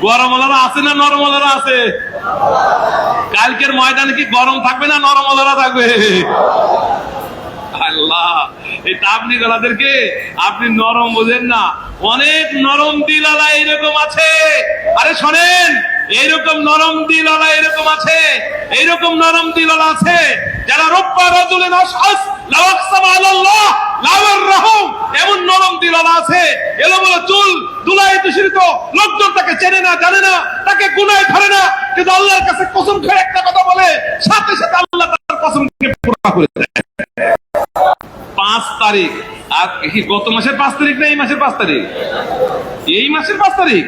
গরমওয়ালারা আছে না নরম ওলারা আছে? কালকের ময়দানে কি গরম থাকবে না নরম ওলারা থাকবে? আল্লাহ, এই তাপনি গলাদেরকে আপনি নরম বোঝেন না। অনেক নরম দিলালা এরকম আছে। আরে শোনেন এইরকম নরম দিলালা এরকম আছে, এইরকম নরম দিলালা আছে যারা রব্বা রাজুলে নাশাস লাওয়াকসাম আলাল্লাহ লাওয়ার রহম নরম আছে তাকে চেনে না, জানে না, তাকে ধরে না, কিন্তু আল্লাহর কাছে একটা কথা বলে আল্লাহ পাঁচ তারিখ, আর গত মাসের পাঁচ তারিখ না এই মাসের পাঁচ তারিখ? এই মাসের পাঁচ তারিখ?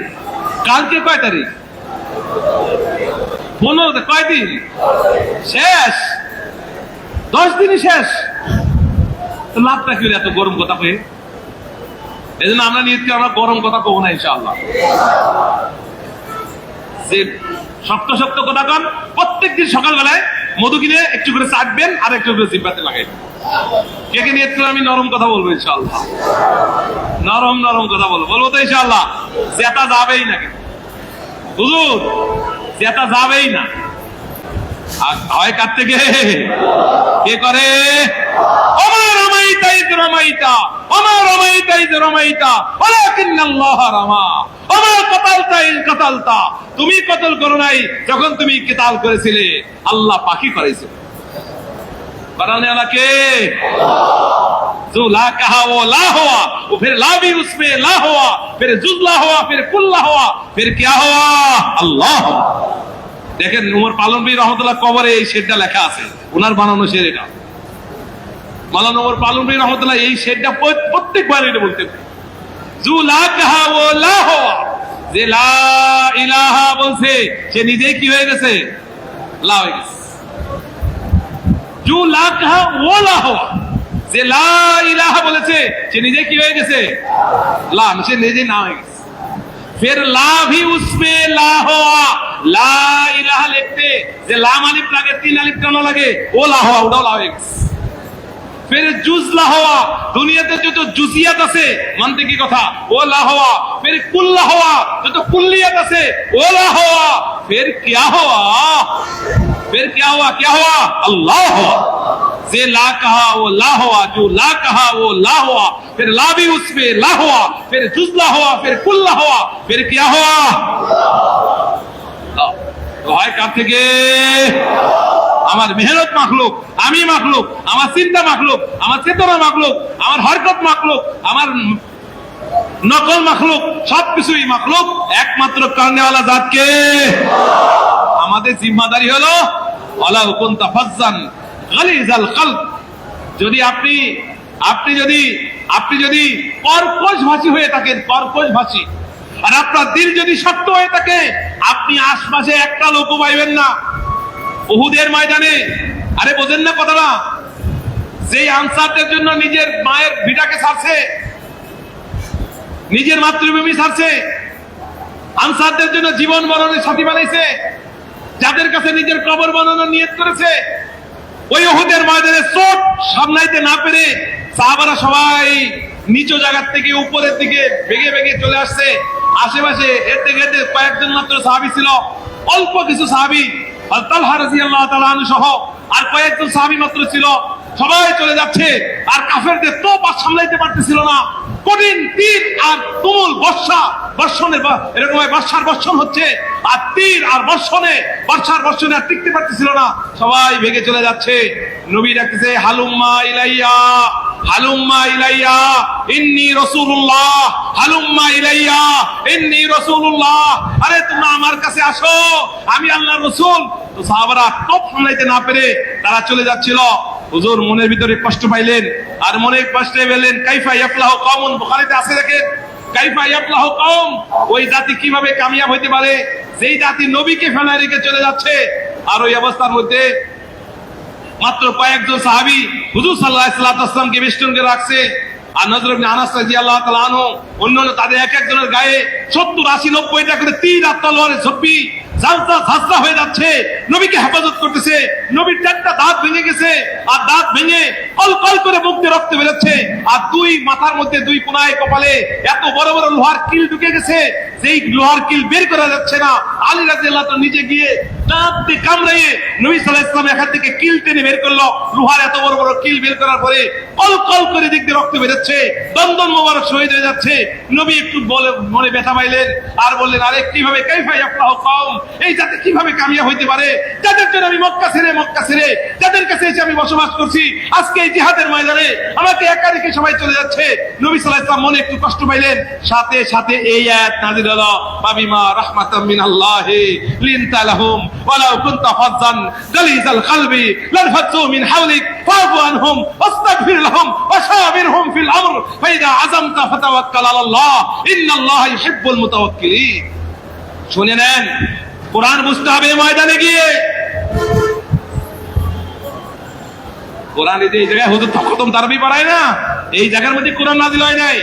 কালকে কয় তারিখ? পনেরো কয় দিন? শেষ। দশ দিনই শেষ। লাভটা কি এত গরম কথা কয়ে। এই জন্য আমরা নিয়ত আমরা গরম কথা কব না, ইনশাআল্লাহ। যে শক্ত শক্ত কথা কন, প্রত্যেক দিন সকালবেলায় মধু কিনে একটু করে চাটবেন আর একটু করে জিব্বাতে লাগাইবেন। কে কে করে আমি নরম কথা বলব, ইনশাআল্লাহ। নরম নরম কথা বলব। বলব তো, ইনশাআল্লাহ জেতা যাবেই না কিন্তু হুজুর জেতা যাবেই না। আর ভয় কার থেকে কে করে? আমার রমাইতা ইজ রমাইতা আমার রমাইতা ইজ রমাইতা ওয়ালাকিন আল্লাহ রামা। আমার কতালতা ইজ কতালতা, তুমি কতল করো নাই, যখন তুমি কিতাল করেছিলে, আল্লাহ পাখি করেছে। বানানে আল্লাহ কে? আল্লাহ जो ला कहा वो ला हुआ वो फिर ला भी उसमें ला हुआ फिर जुजला हुआ फिर कुल्ला हुआ फिर क्या हुआ আল্লাহ দেখেন উমর পালন বীর রহমতুল্লাহ কবরে এই শেডটা লেখা আছে ওনার বানানো শেড এটা মালান উমর পালন বীর রহমতুল্লাহ এই শেডটা প্রত্যেকবার এটা বলতে জু লা কাহা ও লা হওয়া যে লা ইলাহা বলছে সে নিজেই কি হয়ে গেছে লা হয়ে গেছে জু লা কাহা ও লা হওয়া যে লা ইলাহা বলেছে, সে নিজে কি হয়ে গেছে? লাম সে নিজে না হয়ে গেছে ফের লা ভি উসমে লা হওয়া, লা ইলাহা লিখতে, যে লাম আলিফ লাগে, তিন আলিফ টানা লাগে? ও লা হওয়া, ওটাও লা হয়ে গেছে। ফের জুজ লাহওয়া দুনিয়াতে যত জুজিয়াত আছে, মানতে কি কথা? ও লাহওয়া ফের কুল লাহওয়া যত কুল্লিয়াত আছে, ও লাহওয়া ফের কিয়া হওয়া? ফের কিয়া হওয়া কিয়া হওয়া? আল্লাহ হওয়া। जे ला कहा वो ला हुआ जो ला कहा वो ला हुआ फिर ला भी उसमें ला हुआ फिर जुजला हुआ फिर कुल्ला हुआ फिर क्या हुआ তো হয় কার থেকে আমার মেহনত মাখলুক আমি মাখলুক আমার চিন্তা মাখলুক আমার চেতনা মাখলুক আমার হরকত মাখলুক আমার নকল মাখলুক সবকিছুই মাখলুক একমাত্র কারণেওয়ালা জাতকে আমাদের জিম্মাদারি হলো ওয়ালা কুনতা ফাজ্জান গালিজাল কলব যদি আপনি আপনি যদি আপনি যদি কর্কশ ভাষী হয়ে থাকেন কর্কশ ভাষী আর আপনার দিল যদি শক্ত হয়ে থাকে, আপনি আশপাশে একটা লোক পাইবেন না। উহুদের ময়দানে, আরে বোঝেন না কথাটা, যেই আনসারদের জন্য নিজের মায়ের ভিটাকে ছাড়ছে নিজের মাতৃভূমি ছাড়ছে আনসারদের জন্য জীবন মরণের সাথী বানাইছে, যাদের কাছে নিজের কবর বানানোর নিয়ত করেছে ওই ওহুদের ময়দানে চোট সামলাইতে না পেরে সাহাবারা সবাই নিচু জায়গার থেকে উপরের দিকে ভেঙে ভেঙে চলে আসছে। আশেপাশে হেঁটে হেঁটে কয়েকজন মাত্র সাহাবি ছিল। অল্প কিছু সাহাবি তালহা রাজি আল্লাহ আনহু সহ আর কয়েকজন সাহাবি মাত্র ছিল। সবাই চলে যাচ্ছে। আর কাফেরদের তো আর সামলাইতে পারতেছিল না। কঠিন তীর আর তুমুল বর্ষা। বর্ষণের ব- এরকম বর্ষার বর্ষণ হচ্ছে। আর তীর আর বর্ষণে বর্ষার বর্ষণে আর টিকতে পারতেছিল না। সবাই ভেগে চলে যাচ্ছে। নবী ডাকতেছে, হালুম্মা ইলাইয়া হালুম্মা ইলাইয়া, ইন্নি রাসূলুল্লাহ, হালুম্মা ইলাইয়া, ইন্নি রাসূলুল্লাহ। আরে, তোমরা আমার কাছে আসো। আমি আল্লাহর রাসূল। তো সাহাবারা টপ সামলাইতে না পেরে তারা চলে যাচ্ছিল। হুজুর মনের ভিতরে কষ্ট পাইলেন, আর মনে কষ্টে পেলেন কাইফা ইয়াফলাহু কওমুন? বুখারীতে আছে দেখেন, কাইফা ইয়াফলাহু কম ওই জাতি কীভাবে কামিয়াব হইতে পারে? যেই জাতি নবীকে ফেলায় রেখে চলে যাচ্ছে, আর ওই অবস্থার মধ্যে মাত্র কয়েকজন সাহাবি হুজুর সাল্লাহ সাল্লাহামকে বেষ্টন করে রাখছে, আর নজর আনাস রাদিয়াল্লাহু তাআলা আনহু, অন্যান্য তাদের এক একজনের গায়ে 70 80 90টা করে তীর আর তলোয়ারের নবীকে হেফাজত করতেছে। নবীর চারটা দাঁত ভেঙে গেছে। আর দাঁত ভেঙে কল কল করে মুখ রক্ত বেরোচ্ছে। আর দুই মাথার মধ্যে, দুই কোনায়, কপালে এত বড় বড় লোহার কিল ঢুকে গেছে সেই লোহার কিল বের করা যাচ্ছে না। আলী রাজিয়াল্লাহ তো নিজে গিয়ে দাঁত দিয়ে কামড়াইয়ে নবী সাল্লাহ এখান থেকে কিল টেনে বের করল। লোহার এত বড় বড় কিল বের করার পরে কল কল করে দিয়ে রক্ত বেরোচ্ছে। দন্দন মোবারক শহীদ হয়ে যাচ্ছে। নবী একটু বলে মনে ব্যথা পাইলেন। আর বললেন, আরে কীভাবে কাইফাই আপনাহ কম এই জাতি কীভাবে কামিয়া হইতে পারে? যাদের জন্য আমি মক্কা ছেড়ে মক্কা ছেড়ে, যাদের কাছে এসে আমি বসবাস করছি, আজকে এই জিহাদের ময়দানে আমাকে একা রেখে সবাই চলে যাচ্ছে। নবী সাল্লাহ ইসলাম মনে একটু কষ্ট পাইলেন, সাথে সাথে এই নাজিল হলো বাবিমা রাহমাতাম মিনাল্লাহি লিনতা ওয়ালাউ কুনতা ফাজ্জান গালিজাল কলবি লানফাজ্জু মিন হাওলিক ফাআফু আনহুম ওয়াস্তাগফির লাহুম ওয়াশাবিরহুম ফিল আমর ফাইদা আযামতা ফাতাওয়াক্কাল আলাল্লাহ ইন্নাল্লাহা ইউহিব্বুল মুতাওয়াক্কিলিন। শুনে নেন কোরআন বুঝতে হবে ময়দানে গিয়ে। কোরআন এই জায়গায় হুজুর খতম তারাবি পড়ায় না। এই জায়গার মধ্যে কোরআন নাজিল হয় নাই।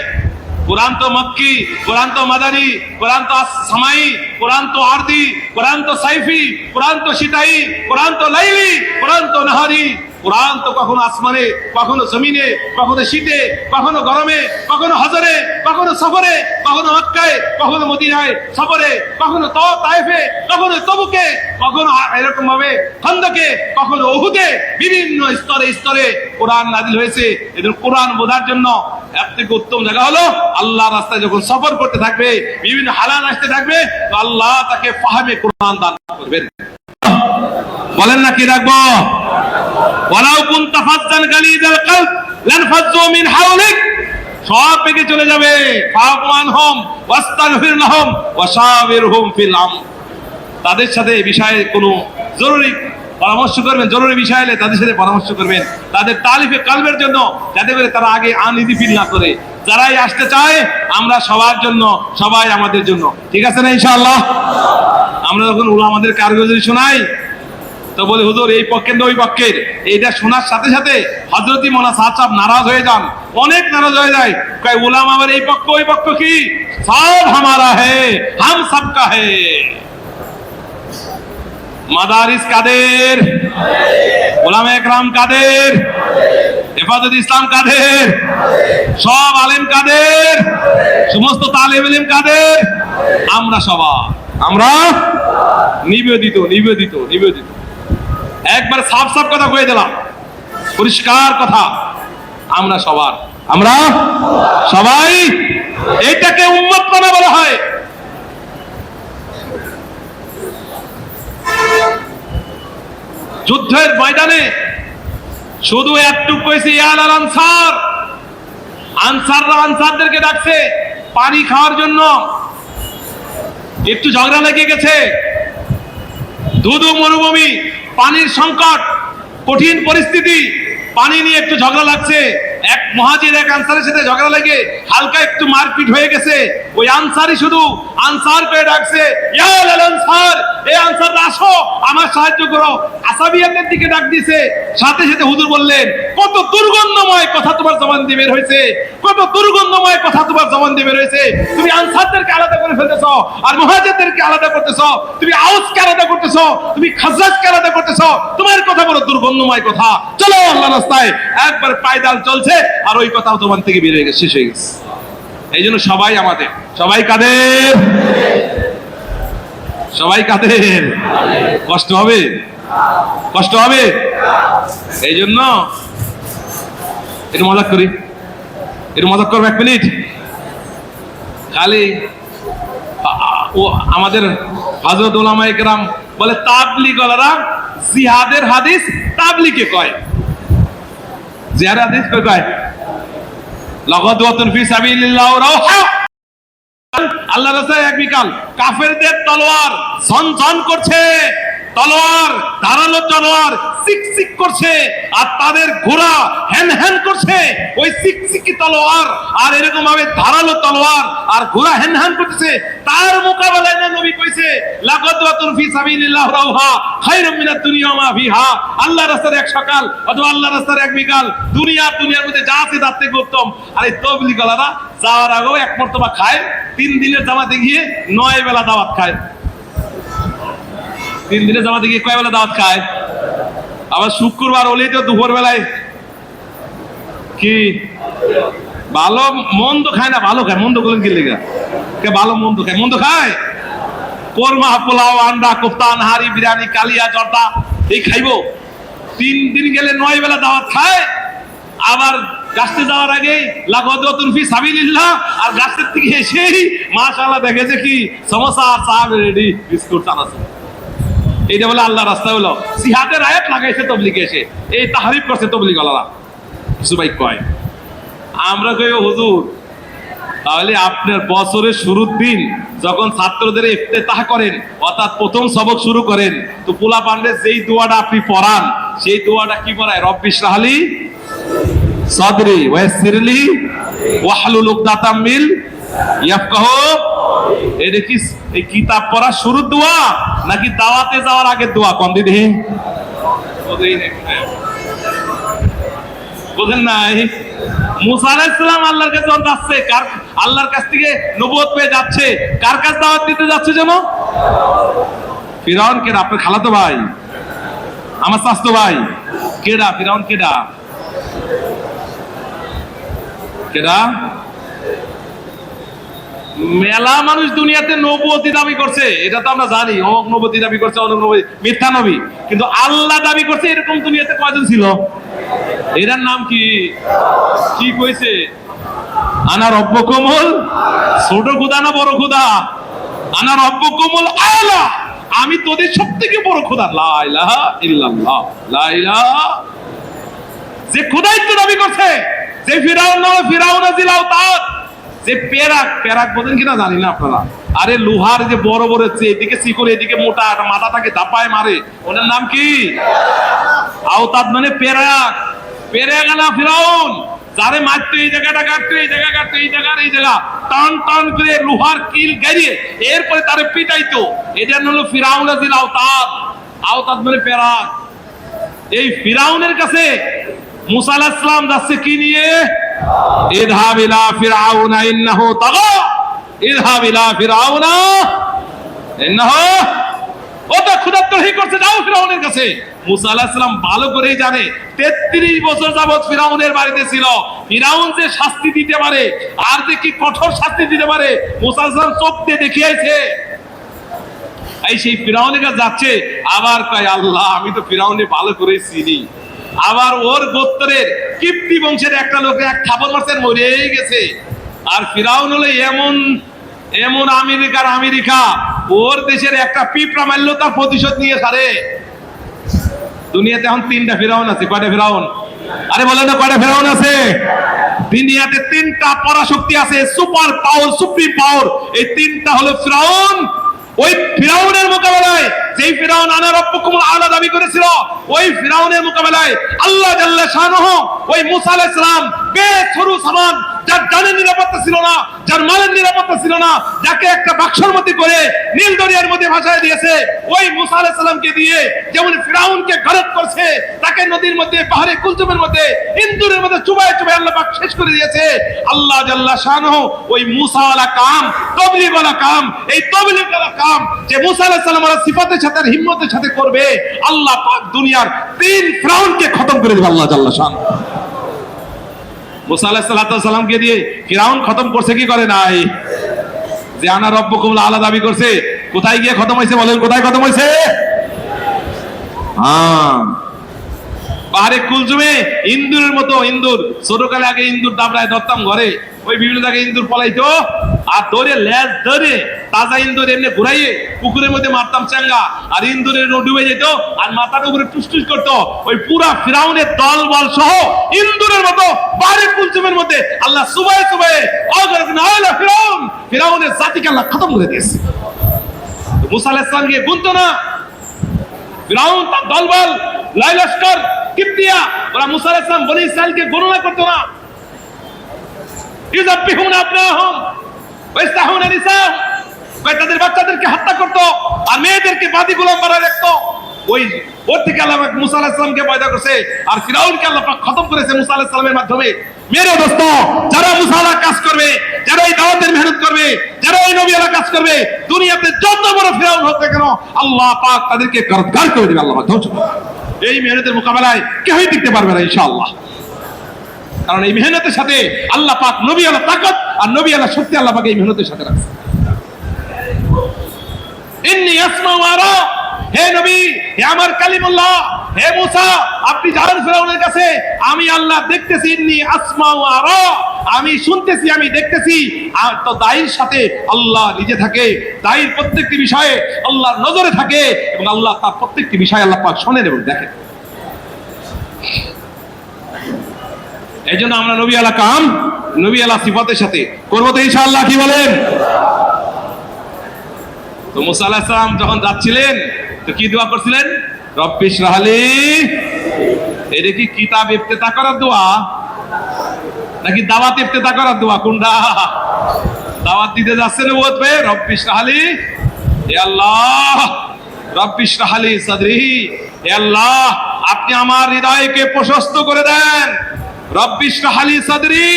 কোরআন তো মক্কি, কোরআন তো মাদানি, কোরআন তো সামাই, কোরআন তো আরদি, কোরআন তো সাইফি, কোরআন তো সিতাই কোরআন তো লাইলি, কোরআন তো নাহারি। কোরআন তো কখনো আসমানে, কখনো জমিনে, কখনো শীতে, কখনো গরমে, কখনো হজরে, কখনো সফরে, কখনো মক্কায়, কখনো মদিনায় সফরে, কখনো তাইফে, কখনো তবুকে, কখনো এরকম ভাবে খন্দকে, কখনো ওহুদে বিভিন্ন স্তরে স্তরে কোরআন নাজিল হয়েছে। এদের কোরআন বোঝার জন্য এর থেকে উত্তম জায়গা হলো আল্লাহ রাস্তায় যখন সফর করতে থাকবে, বিভিন্ন হালান আসতে থাকবে, তো আল্লাহ তাকে ফাহামে কোরআন দান করবেন। বলেন না কি রাখব? ওয়ালাউ কুনতা সব চলে যাবে। ওয়াস্তাগফির ফিল আমর। তাদের সাথে বিষয়ে কোনো জরুরি পরামর্শ করবেন? জরুরি বিষয় এলে তাদের সাথে পরামর্শ করবেন। তাদের তালিফে কালবের জন্য, যাতে করে তারা আগে আনইজি ফিল না করে। যারাই আসতে চায়, আমরা সবার জন্য, সবাই আমাদের জন্য। ঠিক আছে না ইনশাআল্লাহ? আমরা যখন আমাদের কারগরি শোনাই তো বলে, হুজুর, এই পক্ষের ওই পক্ষের। এইটা শোনার সাথে সাথে হজরতি মোনা সাহ সাহেব নারাজ হয়ে যান। অনেক নারাজ হয়ে যায়। কয় উলাম আমার এই পক্ষ, ওই পক্ষ কি? সব হামারা হে, হাম সবকা হে। মাদারিস কাদের? ওলামে একরাম কাদের? হেফাজত ইসলাম কাদের? সব আলেম কাদের? সমস্ত তালেম ইলম কাদের? আমরা সবাই। আমরা নিবেদিত নিবেদিত নিবেদিত। একবার সাফ সাফ কথা কয়ে দিলাম। পরিষ্কার কথা। আমরা সবার। আমরা সবাই এটাকে উন্মত মানা বলা হয়। যুদ্ধের ময়দানে শুধু একটু কইছে, ইয়াল আল আনসার। আনসাররা আনসারদেরকে ডাকছে পানি খাওয়ার জন্য। একটু ঝগড়া লেগে গেছে। ধুধু মরুভূমি পানির সংকট, কঠিন পরিস্থিতি, পানি নিয়ে একটু ঝগড়া লাগছে। এক মহাজির এক আনসারের সাথে ঝগড়া লেগে হালকা একটু মারপিট হয়ে গেছে। ওই আনসারই শুধু আনসার করে ডাকছে আনসার! এই আনসার আসো, আমার সাহায্য করো। আসাবিয়াতের দিকে ডাক দিছে। সাথে সাথে হুজুর বললেন, কত দুর্গন্ধময় কথা তোমার জবান দিয়ে বের হয়েছে। কত দুর্গন্ধময় কথা তোমার জবান দিয়ে বের হয়েছে। তুমি আনসারদেরকে আলাদা করে ফেলতেছ, আর মহাজেদেরকে আলাদা করতেছ। তুমি আউসকে আলাদা করতেছ, তুমি খাজাজকে আলাদা করতেছ। তোমার কথা বড় দুর্গন্ধময় কথা। চলো আল্লাহ রাস্তায়, একবার পায়দাল চলছে, আর ওই কথাও তোমার থেকে বের হয়ে গেছে, শেষ হয়ে গেছে। এই জন্য সবাই আমাদের, সবাই কাদের? সবাই কাদের কষ্ট হবে? কষ্ট হবে? এই জন্য একটু মজাক করি। একটু মজাক করব এক মিনিট। খালি ও আমাদের হজরত ওলামা একরাম বলে, তাবলিগ ওলারা জিহাদের হাদিস তাবলিকে কয়। জিহাদের হাদিস কয় কয়? লগদওয়াতুন ফি সাবিলিল্লাহ রাওহা। আল্লাহ রাস্তায় এক বিকাল কাফেরদের তলোয়ার ঝনঝন করছে। তলোয়ার, ধারালো তলোয়ার সিকসিক করছে আর তাদের ঘোড়া হ্যান হ্যান করছে। ওই সিকসিকি তলোয়ার আর এরকম ভাবে ধারালো তলোয়ার আর ঘোড়া হ্যান হ্যান করতেছে। তার মোকাবেলায় না নবী কইছে লাগাতুন ফি সাবিলিল্লাহ রাওহা খায়রুম মিনাদ দুনিয়া মা ফিহা। আল্লাহ রাস্তার এক সকাল অথবা আল্লাহ রাস্তার এক বিকাল। দুনিয়া, দুনিয়ার মধ্যে যা আছে তার থেকে উত্তম। আর এই তবলিগ আলাদা যাওয়ার আগেও এক মর্তবা খায়, তিন দিনের জামাতে গিয়ে নয় বেলা দাওয়াত খায়। তিন দিনের জামাতে গিয়ে কয় বেলা দাওয়াত খায়? আবার শুক্রবার হলেই তো দুপুর বেলায় কি ভালো মন্দ খায় না? ভালো খায়। মন্দ করলেন কি লেগে? কে ভালো মন্দ খায়? মন্দ খায়? কোরমা, পোলাও, আন্ডা কোপ্তা নাহারি বিরিয়ানি, কালিয়া, জর্দা, এই খাইবো। তিন দিন গেলে নয় বেলা দাওয়াত খায়। আবার গাছতে যাওয়ার আগে তুরফি সাবিলিল্লাহ আর গাছের থেকে এসেই মাশাআল্লাহ দেখেছে কি সমোসা আর চা রেডি, বিস্কুট, চানাচুর। এইটা বলে আল্লাহ রাস্তা হলো সিহাতের আয়াত লাগাইছে তবলিগে এসে। এই তাহারিফ করছে তবলিগ আল্লাহ ভাই কয়, আমরা কই হুজুর, তাহলে আপনার বছরের শুরুর দিন যখন ছাত্রদের ইফতেতাহ করেন, অর্থাৎ প্রথম সবক শুরু করেন, তো পোলা পান্ডে যেই দোয়াটা আপনি পড়ান, সেই দোয়াটা কি পড়ায়? রব্বি শাহলি সদরি ওয়াসিরলি ওয়াহলুল উকদাতাম মিল ইয়াফকাহু? এটা কি এই কিতাব পড়া শুরুর দোয়া নাকি দাওয়াতে যাওয়ার আগে দোয়া? কোন দিদি বোঝেন নাই? মুসা আলাইহিসসালাম আল্লাহর কাছে যখন যাচ্ছে, কার আল্লাহর কাছ থেকে নবুয়ত পেয়ে যাচ্ছে, কার কাছে দাওয়াত দিতে যাচ্ছে যেন? ফিরাউন কেডা? আপনার খালাতো ভাই? আমার স্বাস্থ্য ভাই? কেডা? ফিরাউন কেডা? কেডা? মেলা মানুষ দুনিয়াতে নবুয়তি দাবি করছে, এটা তো আমরা জানি, অমুক নবতি দাবি করছে, অমুক নবী মিথ্যা নবী। কিন্তু আল্লাহ দাবি করছে এরকম দুনিয়াতে কয়জন ছিল? এটার নাম কি? কি কইছে? আনা রব্ব কোমল ছোট খুদা না বড় খুদা? আনা রব্ব কোমল আলা। আমি তোদের সব থেকে বড় খুদা। লা ইলাহা ইল্লাল্লাহ। লা ইলাহা। যে খুদাইত্ব দাবি করছে, যে ফিরাউন ফিরাউন জিলাও তার যে পেরাক পেরাক বলেন কিনা জানি না আপনারা। আরে লোহার যে বড় বড় এদিকে চিকন এদিকে মোটা একটা মাথাটাকে ধাপায় মারে। ওনার নাম কি? আওতাদ মানে পেরাক। পেরাক না ফিরাউন। যারে মারতো এই জায়গাটা, কাটতো এই জায়গা, কাটতো এই জায়গার এই জায়গা। টান টান করে লোহার কিল গাড়িয়ে এরপরে তারে পিটাইতো। এটা হলো ফিরাউন আজিল আওতাদ। আওতাদ মানে পেরাক। এই ফিরাউনের কাছে মুসা আলাইহিস যাচ্ছে কি নিয়ে? ইযহাব ইলা ফিরআউনা ইন্নাহু তাগা। ইযহাব ইলা ফিরআউনা ইন্নাহু। ও তো ক্ষুধার্তহি করছে, যাও ফিরাউনের কাছে। মুসা আলাইহিস সালাম ভালো করেই জানে 33 বছর যাবত ফিরাউনের বাড়িতে ছিল। ফিরাউন যে শাস্তি দিতে পারে, আর যে কি কঠোর শাস্তি দিতে পারে, মুসা আলাইহিস চোখ দিয়ে দেখিয়েছে। এই সেই ফিরাউনের কাছে যাচ্ছে, আবার কয়, আল্লাহ, আমি তো ফিরাউনে ভালো করে চিনি। আবার ওর গোত্রের কিপ্তি বংশের একটা লোকে, এক থাপর মারছে, মরেই গেছে। আর ফিরাউন হলো এমন এমন আমেরিকার আমেরিকা, ওর দেশের একটা পিঁপড়া মারলো, তার প্রতিশোধ নিয়ে সারে। দুনিয়াতে এখন তিনটা ফিরাউন আছে, কয়টা ফিরাউন? আরে বলেন না, কয়টা ফিরাউন আছে? দুনিয়াতে তিনটা পরাশক্তি আছে, সুপার পাওয়ার, সুপ্রিম পাওয়ার। এই তিনটা হলো ফিরাউন। ওই ফিরাউনের মোকাবেলায় যেই ফিরাউন আনা রব্বকুম আলা দাবি করেছিল, ওই ফিরাউনের মোকাবেলায় আল্লাহ জাল্লা শাহ ওই মুসা আলাইহিস সালাম বেছরু সামান যার জানের নিরাপত্তা ছিল না, যার মালের নিরাপত্তা ছিল না, যাকে একটা বাক্সর মধ্যে করে নীল দরিয়ার মধ্যে ভাসায় দিয়েছে, ওই মুসা আলাইহিস সালামকে দিয়ে যেমন ফিরাউনকে করছে, তাকে নদীর মধ্যে, পাহাড়ে কুলতুমের মধ্যে, ইন্দুরের মধ্যে চুবায় চুবায় আল্লাহ পাক শেষ করে দিয়েছে। আল্লাহ জাল্লা শানহ, ওই মুসা ওয়ালা কাম, তবলিগ ওয়ালা কাম, এই তবলিগ ওয়ালা কাম যে মুসা আলাইহিস সালাম ওরা সিফাতের সাথে আর হিম্মতের সাথে করবে, আল্লাহ পাক দুনিয়ার তিন ফিরাউনকে খতম করে দেবে আল্লাহ জাল্লা শান মুসা আলাইহিস সালামকে দিয়ে ফিরাউন খতম করছে, কি করে নাই? যে আনা রব্বকুম আলা দাবি করছে, কোথায় গিয়ে খতম হয়েছে বলেন, কোথায় খতম হয়েছে? হ্যাঁ। পাহাড়ে কুলজুমে ইন্দুরের মতো ইন্দুর, ছোটকালে আগে ইন্দুর দাবড়ায় ধরতাম ঘরে, ওই বিভিন্ন জায়গায় ইন্দুর পলাইতো। আর ধরে লেজ ধরে তাজা ইন্দুর এমনি ঘুরাইয়ে পুকুরের মধ্যে মারতাম চাঙ্গা আর ইন্দুরের ডুবে যেত আর মাথার উপরে টুসটুস করতো। ওই পুরা ফিরাউনের দল বল সহ ইন্দুরের মতো পাহাড়ে কুলজুমের মধ্যে আল্লাহ সুবাই সুবাই ফিরাউন ফিরাউনের জাতিকে আল্লাহ খতম করে দিয়েছে। মুসা আলাইহিস সালামকে গুনতো না। ফিরাউন তার দলবল লাই কিপ্তিয়া ওরা মুসা আলাইহিস সালাম বনি ইসরাইলকে গণনা করতো না। তাদের বাচ্চাদেরকে হত্যা করতো আর মেয়েদেরকে বাদী গোলাম বানায় রাখতো। ওই ওর থেকে আল্লাহ মুসা আলাইহিস সালামকে পয়দা করছে আর ফিরাউনকে আল্লাহ খতম করেছে মুসা আলাইহিস সালামের মাধ্যমে। মেরে দোস্ত যারা মুসা আলাহ কাজ করবে, যারা এই দাওয়াতের মেহনত করবে, যারা এই নবী আলাহ কাজ করবে, দুনিয়াতে যত বড় ফিরাউন না কেন, আল্লাহ পাক তাদেরকে করদগার করে দিবে, আল্লাহ ধ্বংস এই মেহনতের মোকাবেলায় কেউই টিকতে পারবে না, ইনশাআল্লাহ। কারণ এই মেহনতের সাথে আল্লাহ পাক নবী আল্লাহ তাকত আর নবী আল্লাহ সত্যি আল্লাহ পাক এই মেহনতের সাথে ইন্নি আসমা ওয়ারা হে নবী, হে আমার কালিমুল্লাহ, হে মুসা, আপনি যান ফেরাউনের কাছে, আমি আল্লাহ দেখতেছি ইন্নি আসমা ওয়ারা আমি শুনতেছি, আমি দেখতেছি। আর তো দায়ের সাথে আল্লাহ নিজে থাকে দায়ের প্রত্যেকটি বিষয়ে আল্লাহর নজরে থাকে এবং আল্লাহ তার প্রত্যেকটি বিষয় আল্লাহ পাক শোনেন এবং দেখেন। এই জন্য আমরা নবী আলা কাম, নবী আলা সিফাতের সাথে করব তো ইনশাআল্লাহ, কি বলেন? তো মুসা সালাম যখন যাচ্ছিলেন, তো কি দোয়া করছিলেন? রব্বিশ রাহালি এটা কি কিতাব ইফতেতা করার দোয়া? নাকি দাওয়াত ইফতেতা করার দোয়া? কোনটা? দাওয়াত দিতে যাচ্ছেন বোধ পেয়ে রব্বিশ রাহালি হে আল্লাহ রব্বিশ রাহালি সাদরি, হে আল্লাহ, আপনি আমার হৃদয়কে প্রশস্ত করে দেন। রব্বিশ রাহালি সাদরি।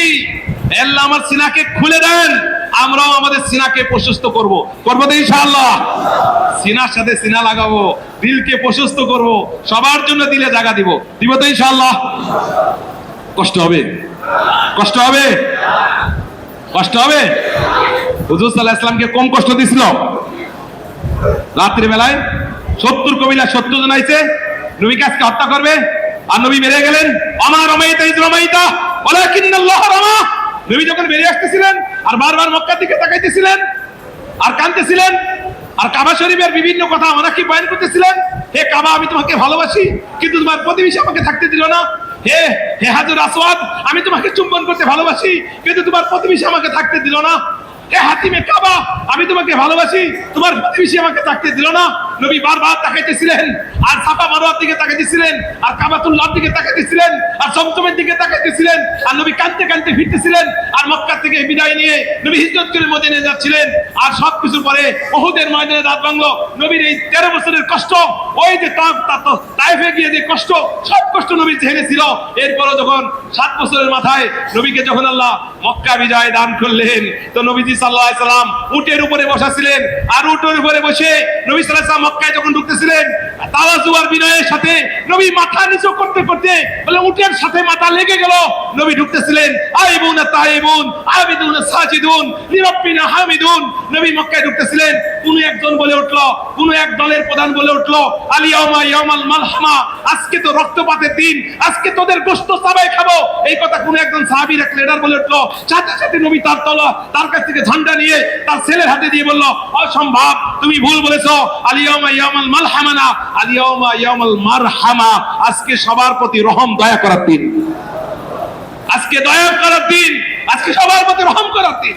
আমার সিনাকে খুলে দেন, আমরাও আমাদের সিনাকে প্রশস্ত করব। করব তো ইনশাআল্লাহ। সিনার সাথে সিনা লাগাবো, দিলকে প্রশস্ত করব, সবার জন্য দিলে জায়গা দিব। দিব তো ইনশাআল্লাহ। কষ্ট হবে? কষ্ট হবে? কষ্ট হবে? হুজুর সাল্লাহ ইসলামকে কম কষ্ট দিছিল। রাত্রি বেলায় সত্তর কবিলা সত্তর জন আইছে আজকে হত্যা করবে আর নবী গেলেন আমার রমাইতা ইদ রমাইতা, ওয়ালাকিন্নাল্লাহ রামা। নবী যখন বেরিয়ে আসতেছিলেন আর বারবার মক্কার দিকে তাকাইতেছিলেন আর কাঁদতেছিলেন আর কাবা শরীফের বিভিন্ন কথা ওনাকে বয়ান করতেছিলেন, হে কাবা, আমি তোমাকে ভালোবাসি, কিন্তু তোমার প্রতিবেশী আমাকে থাকতে দিল না। হে হে হাজর আসওয়াদ, আমি তোমাকে চুম্বন করতে ভালোবাসি, কিন্তু তোমার প্রতিবেশী আমাকে থাকতে দিল না। হে হাতিমে কাবা, আমি তোমাকে ভালোবাসি, তোমার প্রতিবেশী আমাকে থাকতে দিল না। নবী বারবার তাকাইতেছিলেন, আর সাফা মারোয়ার দিকে তাকাইতেছিলেন, আর কাবাতুল্লাহর দিকে তাকাইতেছিলেন, আর চমচমের দিকে তাকাইতেছিলেন, আর নবী কাঁদতে কাঁদতে ফিরতেছিলেন, আর মক্কা থেকে বিদায় নিয়ে নবী হিজরত করে মদিনে যাচ্ছিলেন, আর সব কিছুর পরে ওহুদের ময়দানে রাত ভাঙলো। নবীর এই তেরো বছরের কষ্ট, ওই যে তাইফে গিয়ে যে কষ্ট, সব কষ্ট নবীর জেনে ছিল। এরপরও যখন সাত বছরের মাথায় নবীকে যখন আল্লাহ মক্কা বিজয় দান করলেন, তো নবীজি সাল্লাহ সাল্লাম উটের উপরে বসাছিলেন আর উটের উপরে বসে নবী সাল্লাহ মক্কায় যখন ঢুকতেছিলেন তাওয়াজু আর বিনয়ের সাথে নবী মাথা নিচু করতে করতে বলে, উটের সাথে মাথা লেগে গেল। নবী ঢুকতেছিলেন, আইবুন তাইবুন, আবিদুন সাজিদুন, লিরাব্বিনা হামিদুন। নবী মক্কায় ঢুকতেছিলেন, কোন একজন বলে উঠল, কোন এক দলের প্রধান বলে উঠল আলিয়াউমা ইয়াউমাল মালহামা, আজকে তো রক্তপাতের দিন, আজকে তোদের গোশত সবাই খাব। এই কথা কোন একজন সাহাবীর এক লিডার বলে উঠল। সাথে সাথে নবী তার তলা, তার কাছ থেকে ঝান্ডা নিয়ে তার ছেলের হাতে দিয়ে বলল, অসম্ভব, তুমি ভুল বলেছ। আজকে সবার প্রতি রহম, দয়া করার দিন। আজকে দয়া করার দিন, আজকে সবার প্রতি রহম করার দিন।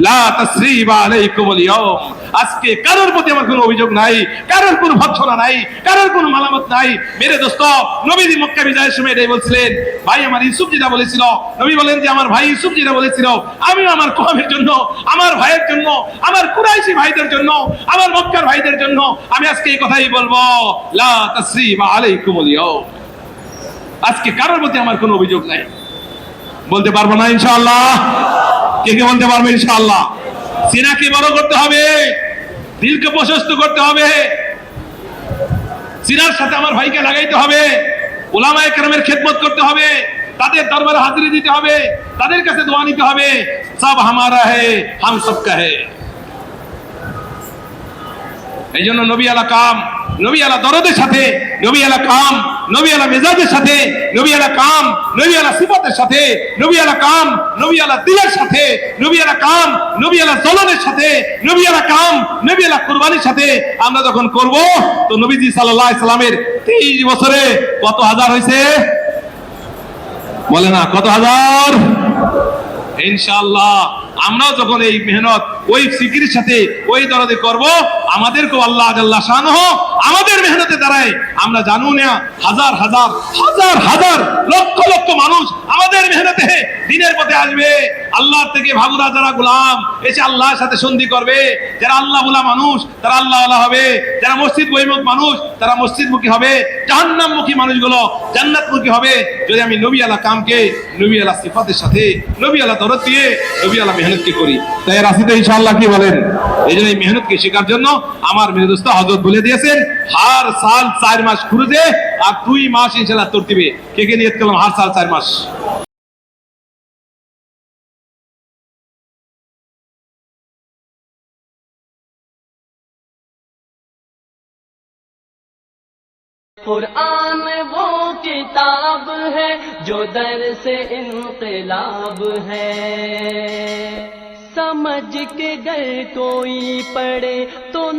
লা তাসরিবা আলাইকুম আল-ইয়াউম। আজকে কারোর প্রতি আমার কোনো অভিযোগ নাই, কারোর কোনো ভৎসনা নাই, কারোর কোনো মালামত নাই। মেরে দোস্ত, নবীজি মক্কা বিজয়ের সময় এটাই বলছিলেন, ভাই, আমার ইউসুফ যেটা বলেছিল, নবী বলেন যে আমার ভাই ইউসুফ যেটা বলেছিল, আমিও আমার কমের জন্য, আমার ভাইয়ের জন্য, আমার কুরাইশি ভাইদের জন্য, আমার মক্কার ভাইদের জন্য, আমি আজকে এই কথাই বলব, লা তাসরিবা আলাইকুম আল-ইয়াউম। আজকে কারোর প্রতি আমার কোনো অভিযোগ নাই। বলতে পারব না, ইনশাআল্লাহ। কে কে বলতে পারবে ইনশাআল্লাহ? সিনাকে বড় করতে হবে, দিলকে প্রশস্ত করতে হবে। সিনার সাথে আমার ভাইকে লাগাইতে হবে ওলামায়ে কেরামের খেদমত করতে হবে, তাদের দরবারে হাজিরি দিতে হবে, তাদের কাছে দোয়া নিতে হবে। সব হামারা হে, হাম সবকা হে। এই জন্য নবী আলা কাম নবী আলা দরদের সাথে নবী আলা কাম নবী আলা মেজাজের সাথে নবী আলা কাম নবী আলা সিফাতের সাথে নবী আলা কাম নবী আলা দিলের সাথে নবী আলা কাম নবী আলা জলনের সাথে নবী আলা কাম নবী আলা কুরবানির সাথে আমরা যখন করব তো নবীজি আলাইহি সাল্লামের 23 বছরে কত হাজার হয়েছে বলে না কত হাজার ইনশাআল্লাহ আমরাও যখন এই মেহনত ওই সিকির সাথে ওই দরদে করব। আমাদেরকেও আল্লাহ আল্লাহ শান আমাদের মেহনতে দ্বারাই আমরা জানু না, হাজার হাজার হাজার হাজার, লক্ষ লক্ষ মানুষ আমাদের মেহনতে দিনের পথে আসবে। আল্লাহর থেকে ভাবুরা যারা গোলাম, এসে আল্লাহর সাথে সন্ধি করবে। যারা আল্লাহ বলা মানুষ, তারা আল্লাহ আল্লাহ হবে। যারা মসজিদ বৈমুখ মানুষ, তারা মসজিদমুখী হবে। জাহান্নামমুখী মানুষগুলো জান্নাতমুখী হবে। যদি আমি নবী আলা কামকে, নবী আলা সিফাতের সাথে, নবী আলা দরদ দিয়ে, নবী আলা মেহনতকে করি। তাই ইনশাল্লাহ কি বলেন? এই জন্য এই মেহনতকে শেখার জন্য? আমার মেয়ে দোস্ত হজরত বলে দিয়েছেন হার সাল চার মাস খুঁজে আর দুই মাস ইনশাল্লাহ তোর দিবে কে কে নিয়ত করলাম? হার সাল চার মাস। قرآن وہ کتاب ہے جو در سے انقلاب ہے سمجھ کے گھر کوئی پڑے تو